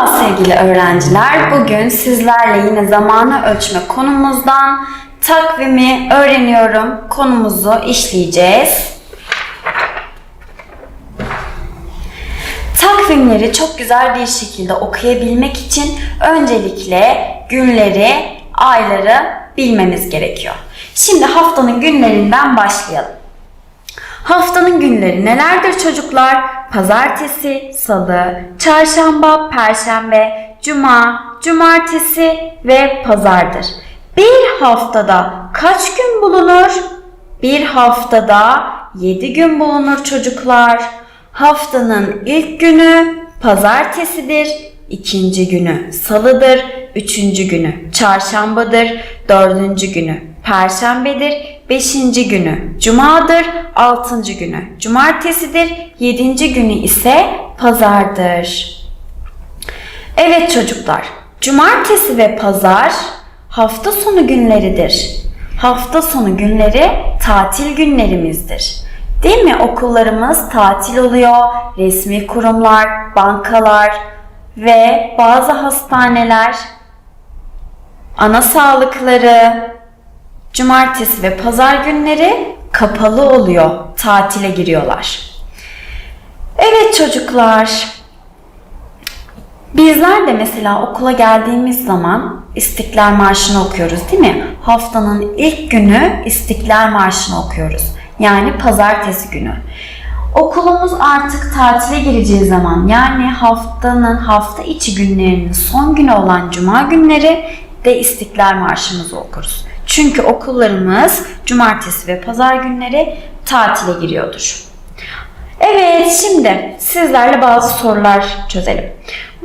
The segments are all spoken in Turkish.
Merhaba sevgili öğrenciler. Bugün sizlerle yine zamanı ölçme konumuzdan takvimi öğreniyorum konumuzu işleyeceğiz. Takvimleri çok güzel bir şekilde okuyabilmek için öncelikle günleri, ayları bilmemiz gerekiyor. Şimdi haftanın günlerinden başlayalım. Haftanın günleri nelerdir çocuklar? Pazartesi, salı, çarşamba, perşembe, cuma, cumartesi ve pazardır. Bir haftada kaç gün bulunur? Bir haftada 7 gün bulunur çocuklar. Haftanın ilk günü pazartesidir, ikinci günü salıdır, üçüncü günü çarşambadır, dördüncü günü perşembedir, beşinci günü cumadır, altıncı günü cumartesidir, yedinci günü ise pazardır. Evet çocuklar, cumartesi ve pazar hafta sonu günleridir. Hafta sonu günleri tatil günlerimizdir. Değil mi? Okullarımız tatil oluyor. Resmi kurumlar, bankalar ve bazı hastaneler, ana sağlıkları, cumartesi ve pazar günleri kapalı oluyor. Tatile giriyorlar. Evet çocuklar, Bizler de mesela okula geldiğimiz zaman İstiklal Marşı'nı okuyoruz değil mi? Haftanın ilk günü İstiklal Marşı'nı okuyoruz. Yani pazartesi günü. Okulumuz artık tatile gireceği zaman yani haftanın hafta içi günlerinin son günü olan cuma günleri de İstiklal Marşı'mızı okuruz. Çünkü okullarımız cumartesi ve pazar günleri tatile giriyordur. Evet, şimdi sizlerle bazı sorular çözelim.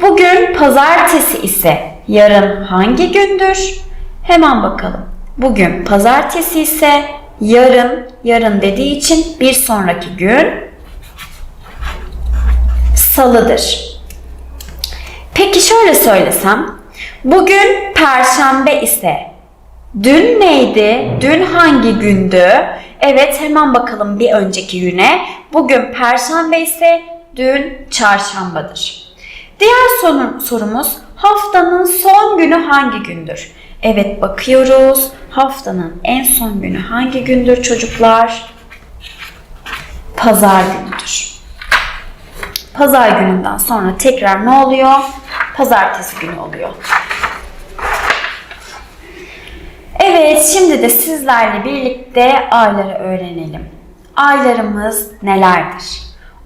Bugün pazartesi ise yarın hangi gündür? Hemen bakalım. Bugün pazartesi ise yarın, yarın dediği için bir sonraki gün salıdır. Peki şöyle söylesem, bugün perşembe ise Dün neydi? Dün hangi gündü? Evet hemen bakalım bir önceki güne. Bugün perşembe ise dün çarşambadır. Diğer soru, sorumuz haftanın son günü hangi gündür? Evet bakıyoruz. Haftanın en son günü hangi gündür çocuklar? Pazar günüdür. Pazar gününden sonra tekrar ne oluyor? Pazartesi günü oluyor. Evet, şimdi de sizlerle birlikte ayları öğrenelim. Aylarımız nelerdir?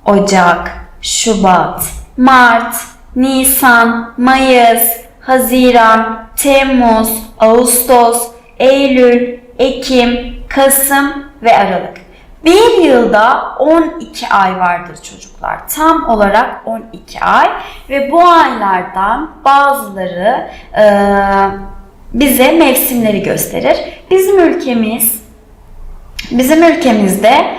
Ocak, Şubat, Mart, Nisan, Mayıs, Haziran, Temmuz, Ağustos, Eylül, Ekim, Kasım ve Aralık. Bir yılda 12 ay vardır çocuklar. Tam olarak 12 ay ve bu aylardan bazıları eee bize mevsimleri gösterir. Bizim ülkemiz bizim ülkemizde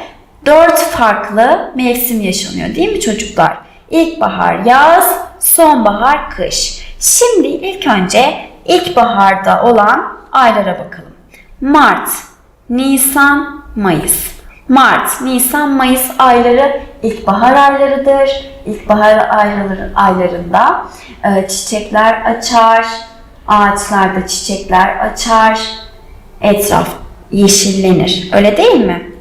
dört farklı mevsim yaşanıyor değil mi çocuklar? İlkbahar, yaz, sonbahar, kış. Şimdi ilk önce ilkbaharda olan aylara bakalım. Mart, Nisan, Mayıs. Mart, Nisan, Mayıs ayları ilkbahar aylarıdır. İlkbahar ayları, aylarında e, çiçekler açar, ağaçlarda çiçekler açar, etraf yeşillenir. Öyle değil mi?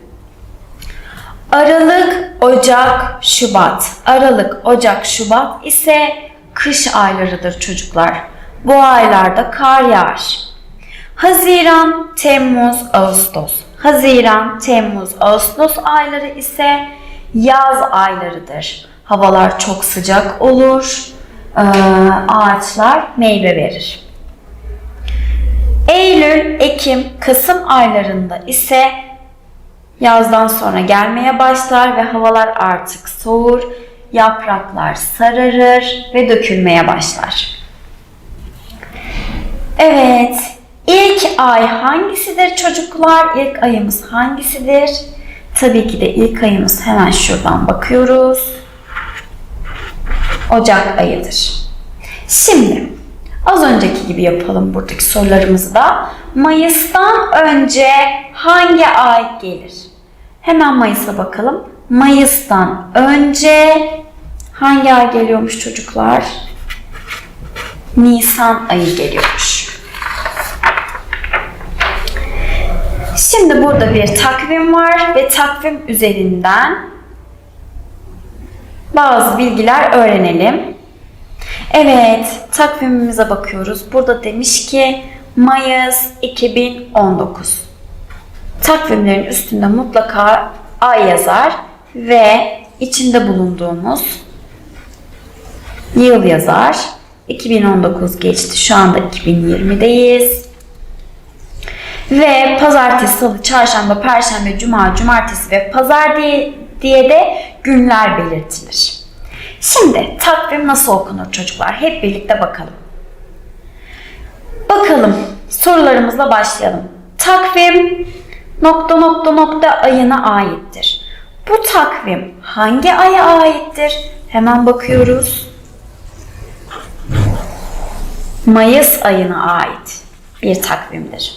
Aralık, Ocak, Şubat. Aralık, Ocak, Şubat ise kış aylarıdır çocuklar. Bu aylarda kar yağar. Haziran, Temmuz, Ağustos. Haziran, Temmuz, Ağustos ayları ise yaz aylarıdır. Havalar çok sıcak olur. Ağaçlar meyve verir. Eylül, Ekim, Kasım aylarında ise yazdan sonra gelmeye başlar ve havalar artık soğur, yapraklar sararır ve dökülmeye başlar. Evet, ilk ay hangisidir çocuklar? İlk ayımız hangisidir? Tabii ki de ilk ayımız hemen şuradan bakıyoruz. Ocak ayıdır. Şimdi Az önceki gibi yapalım buradaki sorularımızı da. Mayıs'tan önce hangi ay gelir? Hemen Mayıs'a bakalım. Mayıs'tan önce hangi ay geliyormuş çocuklar? Nisan ayı geliyormuş. Şimdi burada bir takvim var ve takvim üzerinden bazı bilgiler öğrenelim. Evet, takvimimize bakıyoruz. Burada demiş ki Mayıs 2019. Takvimlerin üstünde mutlaka ay yazar ve içinde bulunduğumuz yıl yazar. 2019 geçti. Şu anda 2020'deyiz. Ve pazartesi, salı, çarşamba, perşembe, cuma, cumartesi ve pazar diye, diye de günler belirtilir. Şimdi takvim nasıl okunur çocuklar? Hep birlikte bakalım. Bakalım sorularımızla başlayalım. Takvim nokta nokta nokta ayına aittir. Bu takvim hangi aya aittir? Hemen bakıyoruz. Mayıs ayına ait bir takvimdir.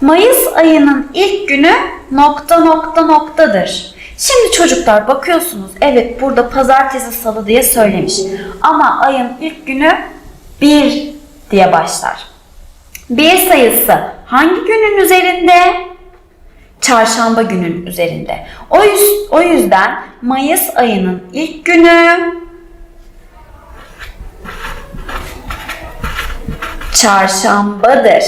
Mayıs ayının ilk günü nokta nokta noktadır. Şimdi çocuklar bakıyorsunuz evet burada pazartesi salı diye söylemiş. Ama ayın ilk günü 1 diye başlar. Bir sayısı hangi günün üzerinde? Çarşamba günün üzerinde. O, yüz, o yüzden Mayıs ayının ilk günü çarşambadır.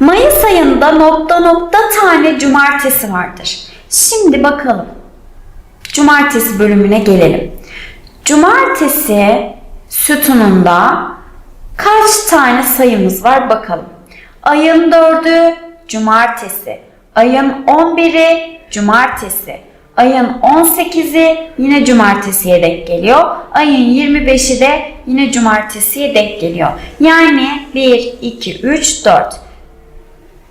Mayıs ayında nokta nokta tane cumartesi vardır. Şimdi bakalım. Cumartesi bölümüne gelelim. Cumartesi sütununda kaç tane sayımız var bakalım. Ayın 4'ü cumartesi. Ayın 11'i cumartesi. Ayın 18'i yine cumartesiye denk geliyor. Ayın 25'i de yine cumartesiye denk geliyor. Yani 1, 2, 3, 4.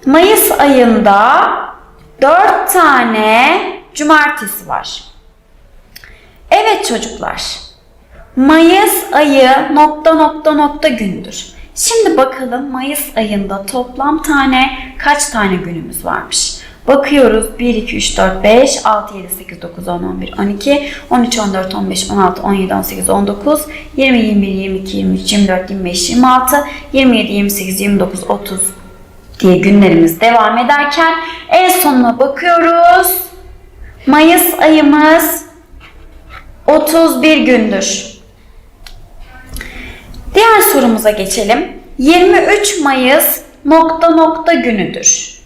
Mayıs ayında 4 tane cumartesi var. Evet çocuklar. Mayıs ayı nokta nokta nokta gündür. Şimdi bakalım Mayıs ayında toplam tane kaç tane günümüz varmış? Bakıyoruz 1, 2, 3, 4, 5, 6, 7, 8, 9, 10, 11, 12, 13, 14, 15, 16, 17, 18, 19, 20, 21, 22, 23, 24, 25, 26, 27, 28, 29, 30 diye günlerimiz devam ederken en sonuna bakıyoruz. Mayıs ayımız 31 gündür. Diğer sorumuza geçelim. 23 Mayıs nokta nokta günüdür.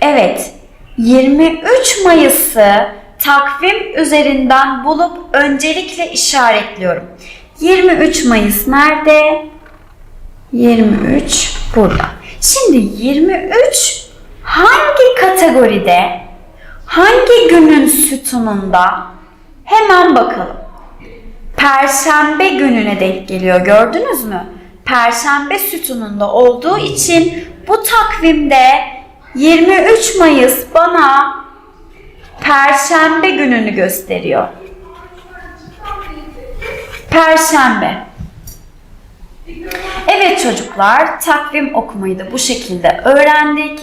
Evet, 23 Mayıs'ı takvim üzerinden bulup öncelikle işaretliyorum. 23 Mayıs nerede? 23 burada. Şimdi 23 hangi kategoride, hangi günün sütununda? Hemen bakalım. Perşembe gününe denk geliyor gördünüz mü? Perşembe sütununda olduğu için bu takvimde 23 Mayıs bana Perşembe gününü gösteriyor. Perşembe. Evet çocuklar, takvim okumayı da bu şekilde öğrendik.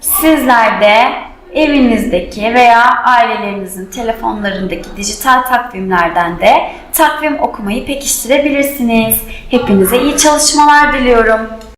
Sizler de evinizdeki veya ailelerinizin telefonlarındaki dijital takvimlerden de takvim okumayı pekiştirebilirsiniz. Hepinize iyi çalışmalar diliyorum.